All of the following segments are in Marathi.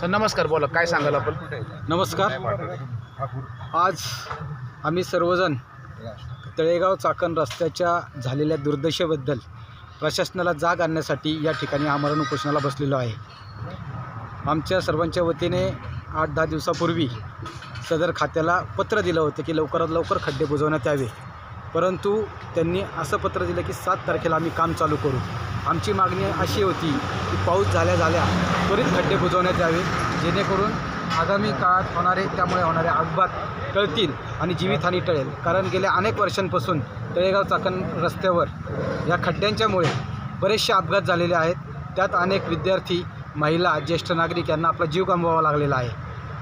सर नमस्कार बोला काय सांगाल आपण? नमस्कार. आज आम्ही सर्वजण तळेगाव चाकण रस्त्याच्या झालेल्या दुर्दशेबद्दल प्रशासनाला जाग आणण्यासाठी या ठिकाणी आमरण उपोषणाला बसलेलो आहे. आमच्या सर्वांच्या वतीने आठ दहा दिवसापूर्वी सदर खात्याला पत्र दिलं होतं की लवकरात लवकर खड्डे बुजवण्यात यावे. परंतु त्यांनी असं पत्र दिलं की सात तारखेला आम्ही काम चालू करू. आमची मागणी अशी होती की पाऊस झाल्या झाल्या त्वरित खड्डे बुजवण्यात यावे जेणेकरून आगामी काळात होणारे त्यामुळे होणारे अपघात टळतील आणि जीवितहानी टळेल. कारण गेल्या अनेक वर्षांपासून तळेगाव चाकण रस्त्यावर या खड्ड्यांच्यामुळे बरेचसे अपघात झालेले आहेत. त्यात अनेक विद्यार्थी महिला ज्येष्ठ नागरिक यांना आपला जीव गमवावा लागलेला आहे.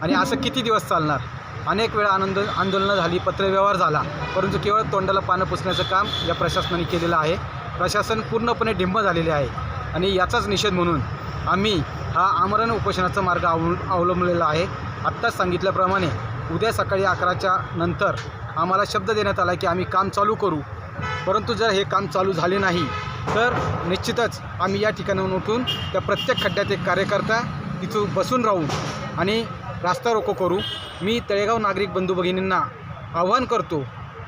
आणि असं किती दिवस चालणार? अनेक वेळा आनंद आंदोलनं झाली पत्रव्यवहार झाला परंतु केवळ तोंडाला पानं पुसण्याचं काम या प्रशासनाने केलेलं आहे. प्रशासन पूर्णपणे ढिंब झालेले आहे आणि याचाच निषेध म्हणून आम्ही हा आमरण उपोषणाचा मार्ग अव अवलंबलेला आहे. आत्ताच सांगितल्याप्रमाणे उद्या सकाळी अकराच्या नंतर आम्हाला शब्द देण्यात आला की आम्ही काम चालू करू. परंतु जर हे काम चालू झाले नाही तर निश्चितच आम्ही या ठिकाणाहून उठून त्या प्रत्येक खड्ड्यात एक कार्यकर्ता तिथून बसून राहू आणि रास्ता रोको करू. मी तळेगाव नागरिक बंधू भगिनींना आव्हान करतो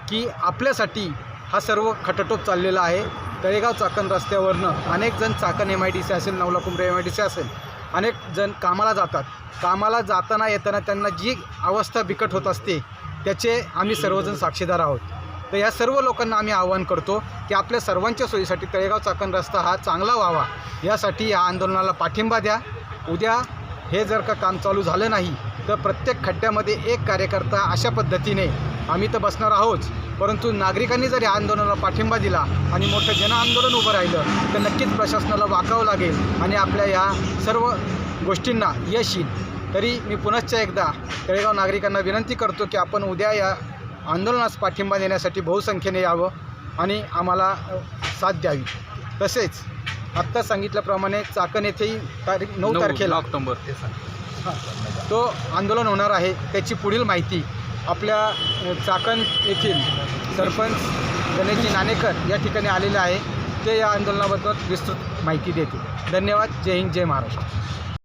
की आपल्यासाठी हा सर्व खटाटोप चाललेला आहे. तळेगाव चाकण रस्त्यावरनं अनेक जण Chakan M I D C असेल नवला कुंभरे एम आय डी सी असेल अनेक जण कामाला जातात. कामाला जाताना येताना त्यांना जी अवस्था बिकट होत असते त्याचे आम्ही सर्वजण साक्षीदार आहोत. तर या सर्व लोकांना आम्ही आवाहन करतो की आपल्या सर्वांच्या सोयीसाठी तळेगाव चाकण रस्ता हा चांगला व्हावा. यासाठी या आंदोलनाला पाठिंबा द्या. उद्या हे जर का काम चालू झालं नाही तर प्रत्येक खड्ड्यामध्ये एक कार्यकर्ता अशा पद्धतीने आम्ही तर बसणार आहोत परंतु नागरिकांनी जर या आंदोलनाला पाठिंबा दिला आणि मोठं जनआंदोलन उभं राहिलं तर नक्कीच प्रशासनाला वाकावं लागेल आणि आपल्या या सर्व गोष्टींना यश येईल. तरी मी पुनश्च एकदा तळेगाव नागरिकांना विनंती करतो की आपण उद्या या आंदोलनास पाठिंबा देण्यासाठी बहुसंख्येने यावं आणि आम्हाला साथ द्यावी. तसेच आत्ता सांगितल्याप्रमाणे चाकण येथेही तारीख नऊ तारखेला ऑक्टोबर. हां. तो आंदोलन होणार आहे त्याची पुढील माहिती आपल्या चाकण येथील सरपंच गणेशजी नाणेकर या ठिकाणी आलेले आहे. ते या आंदोलनाबद्दल विस्तृत माहिती देतील. धन्यवाद. जय हिंद जय महाराष्ट्र.